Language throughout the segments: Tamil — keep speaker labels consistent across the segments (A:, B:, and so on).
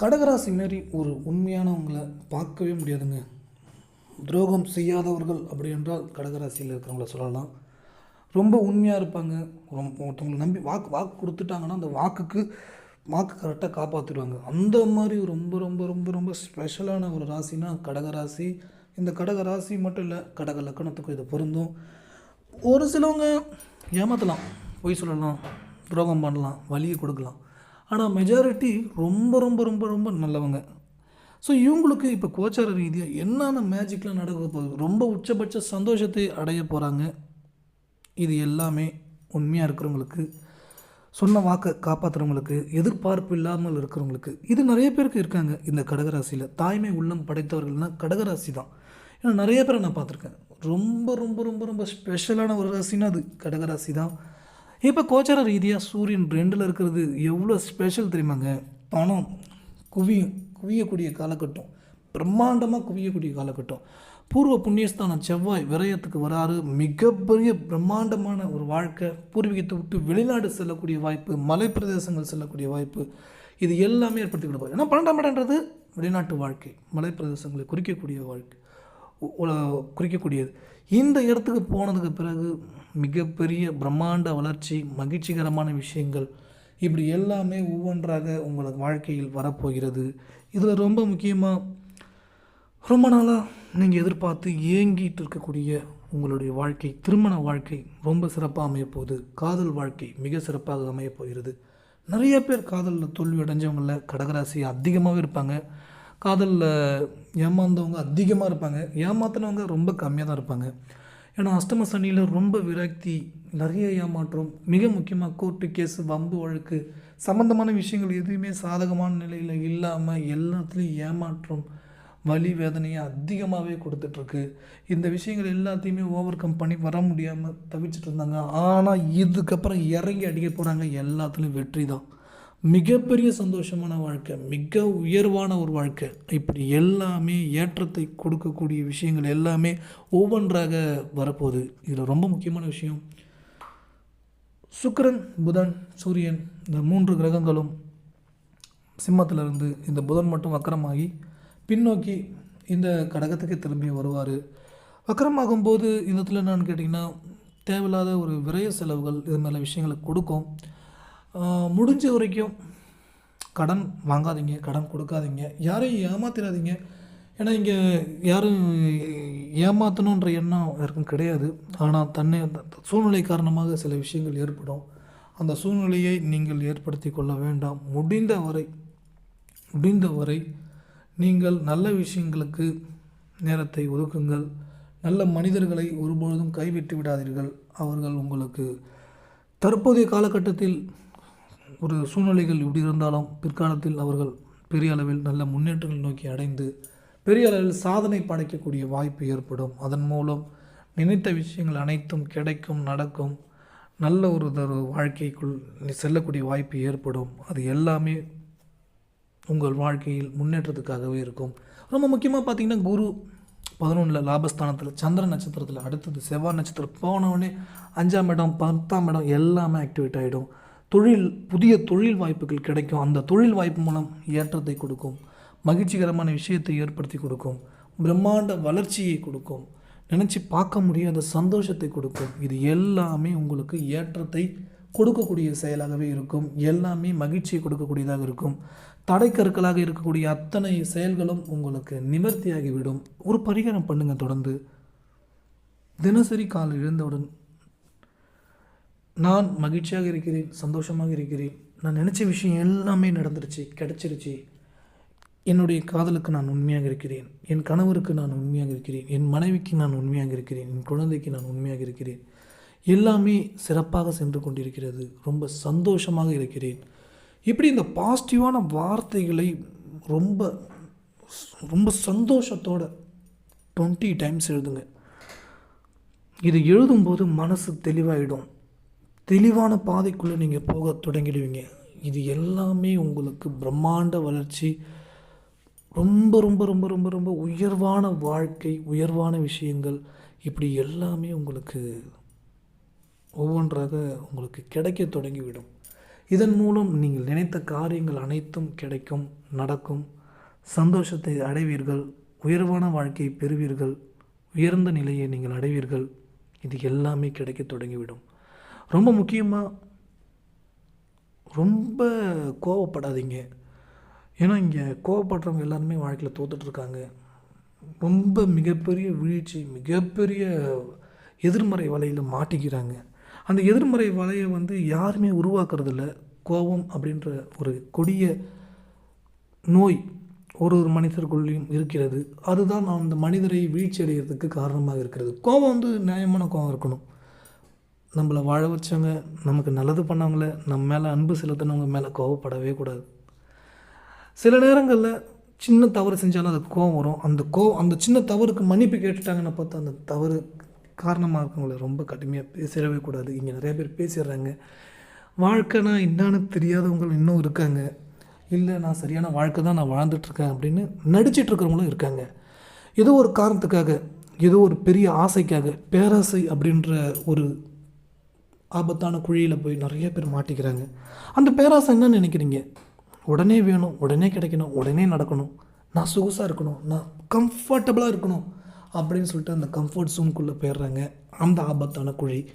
A: கடகராசி மாரி ஒரு உண்மையானவங்களை பார்க்கவே முடியாதுங்க. துரோகம் செய்யாதவர்கள் அப்படி என்றால் கடகராசியில் இருக்கிறவங்கள சொல்லலாம். ரொம்ப உண்மையாக இருப்பாங்க. ரொம்ப ஒருத்தவங்களை நம்பி வாக்கு வாக்கு கொடுத்துட்டாங்கன்னா அந்த வாக்குக்கு வாக்கு கரெக்டாக காப்பாற்றிடுவாங்க அந்த மாதிரி ரொம்ப ரொம்ப ரொம்ப ரொம்ப ஸ்பெஷலான ஒரு ராசினா கடகராசி. இந்த கடகராசி மட்டும் இல்லை கடக லக்கணத்துக்கும் இது பொருந்தும். ஒரு சிலவங்க ஏமாற்றலாம் பொய் சொல்லலாம். துரோகம் பண்ணலாம். வழியை கொடுக்கலாம். ஆனால் மெஜாரிட்டி ரொம்ப ரொம்ப ரொம்ப ரொம்ப நல்லவங்க. ஸோ இவங்களுக்கு இப்போ கோச்சார ரீதியாக என்னென்ன மேஜிக்லாம் நடக்க போகுது? ரொம்ப உச்சபட்ச சந்தோஷத்தை அடைய போகிறாங்க இது எல்லாமே உண்மையாக இருக்கிறவங்களுக்கு சொன்ன வாக்கை காப்பாற்றுறவங்களுக்கு எதிர்பார்ப்பு இல்லாமல் இருக்கிறவங்களுக்கு. இது நிறைய பேருக்கு இருக்காங்க இந்த கடகராசியில். தாய்மை உள்ளம் படைத்தவர்கள்னால் கடகராசி தான். ஏன்னா நிறைய பேரை நான் பார்த்துருக்கேன். ரொம்ப ரொம்ப ரொம்ப ரொம்ப ஸ்பெஷலான ஒரு ராசின்னா அது கடகராசி தான். இப்போ கோச்சார ரீதியாக சூரியன் ரெண்டில் இருக்கிறது எவ்வளோ ஸ்பெஷல் தெரியுமாங்க? பணம் குவியும் குவியக்கூடிய காலகட்டம் பிரம்மாண்டமாக குவியக்கூடிய காலகட்டம். பூர்வ புண்ணியஸ்தானம் செவ்வாய் விரயத்துக்கு வராரு. மிகப்பெரிய பிரம்மாண்டமான ஒரு வாழ்க்கை. பூர்வீகத்தை விட்டு வெளிநாடு செல்லக்கூடிய வாய்ப்பு மலை பிரதேசங்கள் செல்லக்கூடிய வாய்ப்பு. இது எல்லாமே ஏற்படுத்தி கொடுப்பாரு. ஏன்னா பன்னெண்டாம் இடம்ன்றது வெளிநாட்டு வாழ்க்கை மலை பிரதேசங்களை குறிக்கக்கூடிய வாழ்க்கை. குறிக்கக்கூடியது. இந்த இடத்துக்கு போனதுக்கு பிறகு மிகப்பெரிய பிரம்மாண்ட வளர்ச்சி மகிழ்ச்சிகரமான விஷயங்கள் இப்படி எல்லாமே ஒவ்வொன்றாக உங்களது வாழ்க்கையில் வரப்போகிறது. இதில் ரொம்ப முக்கியமாக ரொம்ப நாளாக நீங்கள் எதிர்பார்த்து ஏங்கிட்டு இருக்கக்கூடிய உங்களுடைய வாழ்க்கை திருமண வாழ்க்கை ரொம்ப சிறப்பாக அமையப்போகுது காதல் வாழ்க்கை மிக சிறப்பாக அமையப்போகிறது நிறைய பேர் காதலில் தோல்வி அடைஞ்சவங்களில் கடகராசி அதிகமாகவே இருப்பாங்க. காதலில் ஏமாந்தவங்க அதிகமாக இருப்பாங்க. ஏமாத்தினவங்க ரொம்ப கம்மியாக தான் இருப்பாங்க. ஏன்னா அஷ்டம சனியில் ரொம்ப விரக்தி நிறைய ஏமாற்றம் மிக முக்கியமாக கோர்ட்டு கேஸு வம்பு வழக்கு சம்மந்தமான விஷயங்கள் எதுவுமே சாதகமான நிலையில் இல்லாமல் எல்லாத்துலேயும் ஏமாற்றம் வலி வேதனையை அதிகமாகவே கொடுத்துட்ருக்கு. இந்த விஷயங்கள் எல்லாத்தையுமே ஓவர் கம் பண்ணி வர முடியாமல் தவிச்சிட்டு இருந்தாங்க. ஆனால் இதுக்கப்புறம் இறங்கி அடிக்க போகிறாங்க எல்லாத்துலேயும் வெற்றி தான். மிகப்பெரிய சந்தோஷமான வாழ்க்கை மிக உயர்வான ஒரு வாழ்க்கை. இப்படி எல்லாமே ஏற்றத்தை கொடுக்கக்கூடிய விஷயங்கள் எல்லாமே ஒவ்வொன்றாக வரப்போகுது. இதில் ரொம்ப முக்கியமான விஷயம் சுக்கரன் புதன் சூரியன் இந்த மூன்று கிரகங்களும் சிம்மத்திலிருந்து இந்த புதன் மட்டும் வக்கரமாகி பின்னோக்கி இந்த கடகத்துக்கு திரும்பி வருவார். வக்கரமாகும்போது இந்த இடத்துல என்னன்னு கேட்டிங்கன்னா தேவையில்லாத ஒரு விரய செலவுகள் இது மேலே விஷயங்களை கொடுக்கும். முடிஞ்ச வரைக்கும் கடன் வாங்காதீங்க கடன் கொடுக்காதீங்க யாரையும் ஏமாத்திடாதீங்க ஏன்னா இங்கே யாரும் ஏமாற்றணுன்ற எண்ணம் யாருக்கும் கிடையாது. ஆனால் தன்னை சூழ்நிலை காரணமாக சில விஷயங்கள் ஏற்படும். அந்த சூழ்நிலையை நீங்கள் ஏற்படுத்தி கொள்ள வேண்டாம். முடிந்த வரை முடிந்த வரை நீங்கள் நல்ல விஷயங்களுக்கு நேரத்தை ஒதுக்குங்கள். நல்ல மனிதர்களை ஒருபொழுதும் கைவிட்டு விடாதீர்கள். அவர்கள் உங்களுக்கு தற்போதைய காலகட்டத்தில் ஒரு சூழ்நிலைகள் இப்படி இருந்தாலும் பிற்காலத்தில் அவர்கள் பெரிய அளவில் நல்ல முன்னேற்றங்கள் நோக்கி அடைந்து பெரிய அளவில் சாதனை படைக்கக்கூடிய வாய்ப்பு ஏற்படும். அதன் மூலம் நினைத்த விஷயங்கள் அனைத்தும் கிடைக்கும் நடக்கும். நல்ல ஒரு தரு வாழ்க்கைக்குள் செல்லக்கூடிய வாய்ப்பு ஏற்படும். அது எல்லாமே உங்கள் வாழ்க்கையில் முன்னேற்றத்துக்காகவே இருக்கும். ரொம்ப முக்கியமாக பார்த்தீங்கன்னா குரு பதினொன்றில் லாபஸ்தானத்தில் சந்திர நட்சத்திரத்தில் அடுத்தது செவ்வாய் நட்சத்திரம் போனவுடனே அஞ்சாம் இடம் பத்தாம் இடம் எல்லாமே ஆக்டிவேட் ஆகிடும் தொழில் புதிய தொழில் வாய்ப்புகள் கிடைக்கும். அந்த தொழில் வாய்ப்பு மூலம் ஏற்றத்தை கொடுக்கும். மகிழ்ச்சிகரமான விஷயத்தை ஏற்படுத்தி கொடுக்கும். பிரம்மாண்ட வளர்ச்சியை கொடுக்கும். நினச்சி பார்க்க முடியாத சந்தோஷத்தை கொடுக்கும். இது எல்லாமே உங்களுக்கு ஏற்றத்தை கொடுக்கக்கூடிய செயலாகவே இருக்கும். எல்லாமே மகிழ்ச்சியை கொடுக்கக்கூடியதாக இருக்கும். தடைக்கற்களாக இருக்கக்கூடிய அத்தனை செயல்களும் உங்களுக்கு நிவர்த்தியாகிவிடும். ஒரு பரிகாரம் பண்ணுங்கள் தொடர்ந்து. தினசரி காலை எழுந்தவுடன் நான் மகிழ்ச்சியாக இருக்கிறேன் சந்தோஷமாக இருக்கிறேன். நான் நினச்ச விஷயம் எல்லாமே நடந்துருச்சு கிடச்சிருச்சு. என்னுடைய காதலுக்கு நான் உண்மையாக இருக்கிறேன். என் கணவருக்கு நான் உண்மையாக இருக்கிறேன். என் மனைவிக்கு நான் உண்மையாக இருக்கிறேன். என் குழந்தைக்கு நான் உண்மையாக இருக்கிறேன். எல்லாமே சிறப்பாக சென்று கொண்டிருக்கிறது. ரொம்ப சந்தோஷமாக இருக்கிறேன். இப்படி இந்த பாசிட்டிவான வார்த்தைகளை ரொம்ப ரொம்ப சந்தோஷத்தோட டுவெண்ட்டி டைம்ஸ் எழுதுங்க. இது எழுதும்போது மனசு தெளிவாயிடும். தெளிவான பாதைக்குள்ளே நீங்கள் போக தொடங்கிடுவீங்க. இது எல்லாமே உங்களுக்கு பிரம்மாண்ட வளர்ச்சி ரொம்ப ரொம்ப ரொம்ப ரொம்ப ரொம்ப உயர்வான வாழ்க்கை உயர்வான விஷயங்கள். இப்படி எல்லாமே உங்களுக்கு ஒவ்வொன்றாக உங்களுக்கு கிடைக்க தொடங்கிவிடும். இதன் மூலம் நீங்கள் நினைத்த காரியங்கள் அனைத்தும் கிடைக்கும் நடக்கும். சந்தோஷத்தை அடைவீர்கள் உயர்வான வாழ்க்கையை பெறுவீர்கள் உயர்ந்த நிலையை நீங்கள் அடைவீர்கள். இது எல்லாமே கிடைக்க தொடங்கிவிடும். ரொம்ப முக்கியமாக ரொம்ப கோவப்படாதீங்க. ஏன்னா இங்கே கோவப்படுறவங்க எல்லாருமே வாழ்க்கையில் தோத்துட்ருக்காங்க ரொம்ப மிகப்பெரிய வீழ்ச்சி மிகப்பெரிய எதிர்மறை வலையில் மாட்டிக்கிறாங்க. அந்த எதிர்மறை வலையை வந்து யாருமே உருவாக்குறதில்ல. கோபம் அப்படின்ற ஒரு கொடிய நோய் ஒரு ஒரு மனிதருக்குள்ளேயும் இருக்கிறது. அதுதான் அந்த மனிதரை வீழ்ச்சி அடைகிறதுக்கு காரணமாக இருக்கிறது. கோபம் வந்து நியாயமான கோபம் இருக்கணும். நம்மளை வாழ வச்சவங்க நமக்கு நல்லது பண்ணவங்கள நம்ம மேலே அன்பு செலுத்தினவங்க மேலே கோவப்படவே கூடாது. சில நேரங்களில் சின்ன தவறு செஞ்சாலும் அது கோவம் வரும். அந்த கோ அந்த சின்ன தவறுக்கு மன்னிப்பு கேட்டுட்டாங்கன்னு பார்த்தா அந்த தவறு காரணமாக இருக்கவங்கள ரொம்ப கடுமையாக பேசிடவே கூடாது. இங்கே நிறைய பேர் பேசிடுறாங்க. வாழ்க்கைனா என்னான்னு தெரியாதவங்க இன்னும் இருக்காங்க. இல்லை நான் சரியான வாழ்க்கை தான் நான் வாழ்ந்துட்டுருக்கேன் அப்படின்னு நடிச்சிட்டு இருக்கிறவங்களும் இருக்காங்க. ஏதோ ஒரு காரணத்துக்காக ஏதோ ஒரு பெரிய ஆசைக்காக பேராசை அப்படின்ற ஒரு ஆபத்தான குழியில் போய் நிறைய பேர் மாட்டிக்கிறாங்க. அந்த பேராசை என்ன நினைக்கிறீங்க? உடனே வேணும் உடனே கிடைக்கணும் உடனே நடக்கணும். நான் சொகுசாக இருக்கணும் நான் கம்ஃபர்டபுளாக இருக்கணும் அப்படின்னு சொல்லிட்டு அந்த கம்ஃபர்ட் ஜோனுக்குள்ளே போயிடுறாங்க. அந்த ஆபத்தான குழி.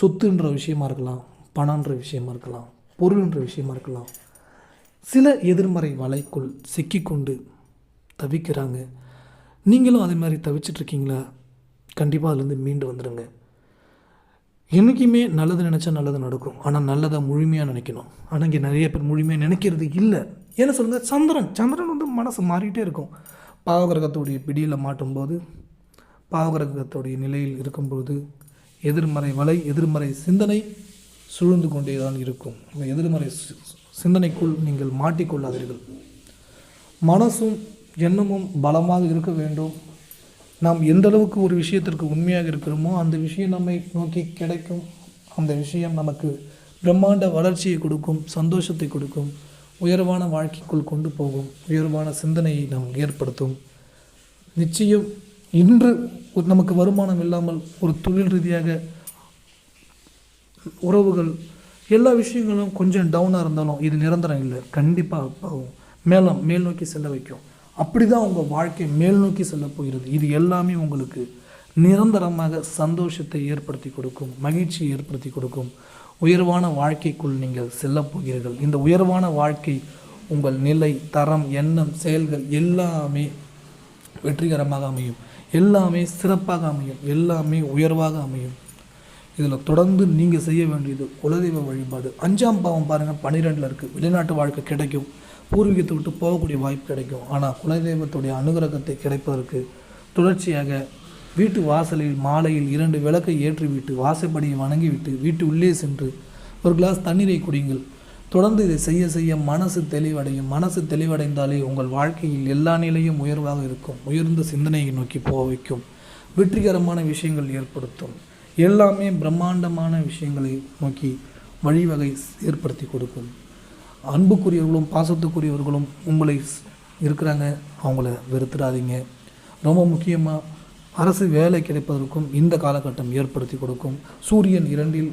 A: சொத்துன்ற விஷயமா இருக்கலாம் பணன்ற விஷயமா இருக்கலாம் பொருள்ன்ற விஷயமா இருக்கலாம். சில எதிர்மறை வலைக்குள் சிக்கிக்கொண்டு தவிக்கிறாங்க. நீங்களும் அதே மாதிரி தவிச்சிட்ருக்கீங்களா கண்டிப்பாக அதுலேருந்து மீண்டு வந்துடுங்க என்றைக்குமே நல்லது நினச்சா நல்லது நடக்கும். ஆனால் நல்லதை முழுமையாக நினைக்கணும். ஆனால் இங்கே நிறைய பேர் முழுமையாக நினைக்கிறது இல்லை. என்ன சொல்லுங்கள் சந்திரன். சந்திரன் வந்து மனசு மாறிட்டே இருக்கும். பாவகிரகத்துடைய பிடியில் மாட்டும்போது பாவகிரகத்துடைய நிலையில் இருக்கும்போது எதிர்மறை வலை எதிர்மறை சிந்தனை சூழ்ந்து கொண்டே தான் இருக்கும். இந்த எதிர்மறை சிந்தனைக்குள் நீங்கள் மாட்டிக்கொள்ளாதீர்கள். மனசும் எண்ணமும் பலமாக இருக்க வேண்டும். நாம் எந்த அளவுக்கு ஒரு விஷயத்திற்கு உண்மையாக இருக்கிறோமோ அந்த விஷயம் நம்மை நோக்கி கிடைக்கும். அந்த விஷயம் நமக்கு பிரம்மாண்ட வளர்ச்சியை கொடுக்கும் சந்தோஷத்தை கொடுக்கும் உயர்வான வாழ்க்கைக்குள் கொண்டு போகும் உயர்வான சிந்தனையை நாம் ஏற்படுத்தும். நிச்சயம் இன்று நமக்கு வருமானம் இல்லாமல் ஒரு தொழில் ரீதியாக உறவுகள் எல்லா விஷயங்களும் கொஞ்சம் டவுனாக இருந்தாலும் இது நிரந்தரம் இல்லை. கண்டிப்பாக ஆகும் மேலும் மேல் நோக்கி செல்ல வைக்கும். அப்படி தான் உங்கள் வாழ்க்கை மேல் நோக்கி செல்ல போகிறது. இது எல்லாமே உங்களுக்கு நிரந்தரமாக சந்தோஷத்தை ஏற்படுத்தி கொடுக்கும் மகிழ்ச்சியை ஏற்படுத்தி கொடுக்கும். உயர்வான வாழ்க்கைக்குள் நீங்கள் செல்லப்போகிறீர்கள் இந்த உயர்வான வாழ்க்கை உங்கள் நிலை தரம் எண்ணம் செயல்கள் எல்லாமே வெற்றிகரமாக அமையும். எல்லாமே சிறப்பாக அமையும். எல்லாமே உயர்வாக அமையும். இதில் தொடர்ந்து நீங்கள் செய்ய வேண்டியது குலதெய்வ வழிபாடு. அஞ்சாம் பாவம் பாருங்கள் பன்னிரெண்டில் இருக்குது வெளிநாட்டு வாழ்க்கை கிடைக்கும். பூர்வீகத்தை விட்டு போகக்கூடிய வாய்ப்பு கிடைக்கும். ஆனால் குலதெய்வத்துடைய அனுகிரகத்தை கிடைப்பதற்கு தொடர்ச்சியாக வீட்டு வாசலில் மாலையில் இரண்டு விளக்கை ஏற்றிவிட்டு வாசப்படியை வணங்கிவிட்டு வீட்டு உள்ளே சென்று ஒரு கிளாஸ் தண்ணீரை குடியுங்கள். தொடர்ந்து இதை செய்ய செய்ய மனசு தெளிவடையும். மனசு தெளிவடைந்தாலே உங்கள் வாழ்க்கையில் எல்லா நிலையும் உயர்வாக இருக்கும். உயர்ந்த சிந்தனையை நோக்கி போக வைக்கும். வெற்றிகரமான விஷயங்கள் ஏற்படுத்தும். எல்லாமே பிரம்மாண்டமான விஷயங்களை நோக்கி வழிவகை ஏற்படுத்தி கொடுக்கும். அன்புக்குரியவர்களும் பாசத்துக்குரியவர்களும் உங்களை இருக்கிறாங்க. அவங்கள வெறுத்துடாதீங்க ரொம்ப முக்கியமாக அரசு வேலை கிடைப்பதற்கும் இந்த காலகட்டம் ஏற்படுத்தி கொடுக்கும். சூரியன் இரண்டில்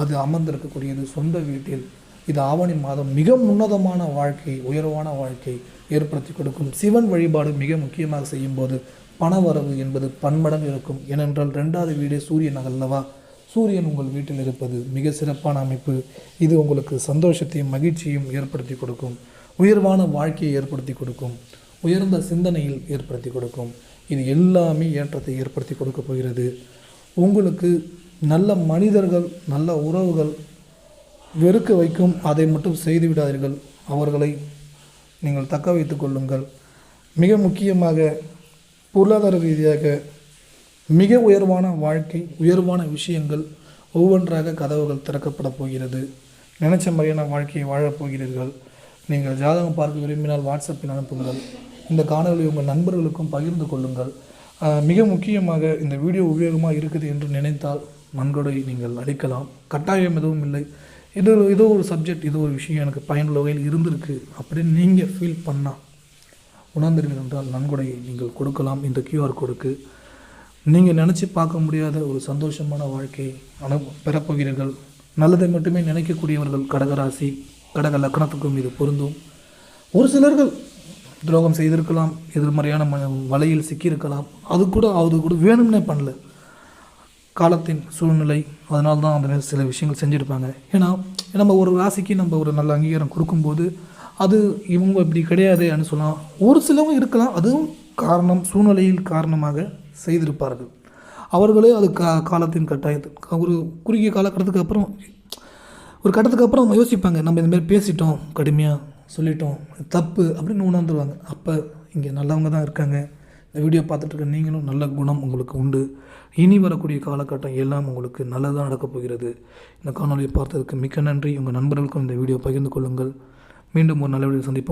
A: அது அமர்ந்திருக்கக்கூடியது. சொந்த வீட்டில் இது ஆவணி மாதம் மிக உன்னதமான வாழ்க்கை உயர்வான வாழ்க்கை ஏற்படுத்தி கொடுக்கும். சிவன் வழிபாடு மிக முக்கியமாக செய்யும்போது பணவரவு என்பது பன்மடங்கு இருக்கும். ஏனென்றால் ரெண்டாவது வீடு சூரியன் அல்லவா சூரியன் உங்கள் வீட்டில் இருப்பது மிக சிறப்பான அமைப்பு. இது உங்களுக்கு சந்தோஷத்தையும் மகிழ்ச்சியும் ஏற்படுத்தி கொடுக்கும். உயர்வான வாழ்க்கையை ஏற்படுத்தி கொடுக்கும். உயர்ந்த சிந்தனையில் ஏற்படுத்தி கொடுக்கும். இது எல்லாமே ஏற்றத்தை ஏற்படுத்தி கொடுக்க போகிறது. உங்களுக்கு நல்ல மனிதர்கள் நல்ல உறவுகள் வெறுக்க வைக்கும். அதை மட்டும் செய்து விடாதீர்கள். அவர்களை நீங்கள் தக்க வைத்து கொள்ளுங்கள். மிக முக்கியமாக பொருளாதார ரீதியாக மிக உயர்வான வாழ்க்கை உயர்வான விஷயங்கள் ஒவ்வொன்றாக கதவுகள் திறக்கப்பட போகிறது. நினைச்ச மாதிரியான வாழ்க்கையை வாழப் போகிறீர்கள். நீங்கள் ஜாதகம் பார்க்க விரும்பினால் வாட்ஸ்அப்பில் அனுப்புங்கள். இந்த காணொலி உங்கள் நண்பர்களுக்கும் பகிர்ந்து கொள்ளுங்கள். மிக முக்கியமாக இந்த வீடியோ உபயோகமாக இருக்குது என்று நினைத்தால் நன்கொடை நீங்கள் அளிக்கலாம். கட்டாயம் எதுவும் இல்லை. இது ஏதோ ஒரு சப்ஜெக்ட் இதோ ஒரு விஷயம் எனக்கு பயனுள்ள வகையில் இருந்திருக்கு அப்படின்னு நீங்கள் ஃபீல் பண்ணால் உணர்ந்தீர்கள் என்றால் நன்கொடையை நீங்கள் கொடுக்கலாம். இந்த கியூஆர் கோடுக்கு நீங்கள் நினச்சி பார்க்க முடியாத ஒரு சந்தோஷமான வாழ்க்கையை அனு பெறப்போகிறீர்கள். நல்லதை மட்டுமே நினைக்கக்கூடியவர்கள் கடகராசி கடக லக்கணத்துக்கும் இது பொருந்தும். ஒரு சிலர்கள் துரோகம் செய்திருக்கலாம் எதிர்மறையான ம வலையில் சிக்கியிருக்கலாம். அது கூட அது கூட வேணும்னே பண்ணல. காலத்தின் சூழ்நிலை அதனால தான் அந்த மாதிரி சில விஷயங்கள் செஞ்சுருப்பாங்க. ஏன்னா நம்ம ஒரு ராசிக்கு நம்ம ஒரு நல்ல அங்கீகாரம் கொடுக்கும்போது அது இவங்க இப்படி கிடையாதுன்னு சொல்லலாம் ஒரு சிலவங்க இருக்கலாம். அதுவும் காரணம் சூழ்நிலையில் காரணமாக செய்திருப்பார்கள். அவர்களே அது கா காலத்தின் கட்டாயத்து. ஒரு குறுகிய காலகட்டத்துக்கு அப்புறம் ஒரு கட்டத்துக்கு அப்புறம் அவங்க யோசிப்பாங்க. நம்ம இந்தமாரி பேசிட்டோம் கடுமையாக சொல்லிட்டோம் தப்பு அப்படின்னு உணர்ந்துருவாங்க. அப்போ இங்கே நல்லவங்க தான் இருக்காங்க. இந்த வீடியோ பார்த்துட்டு இருக்க நீங்களும் நல்ல குணம் உங்களுக்கு உண்டு. இனி வரக்கூடிய காலகட்டம் எல்லாம் உங்களுக்கு நல்லதாக நடக்கப் போகிறது. இந்த காணொலியை பார்த்ததுக்கு மிக்க நன்றி. உங்கள் நண்பர்களுக்கும் இந்த வீடியோ பகிர்ந்து கொள்ளுங்கள். மீண்டும் ஒரு நல்ல வீடியோ சந்திப்போம்.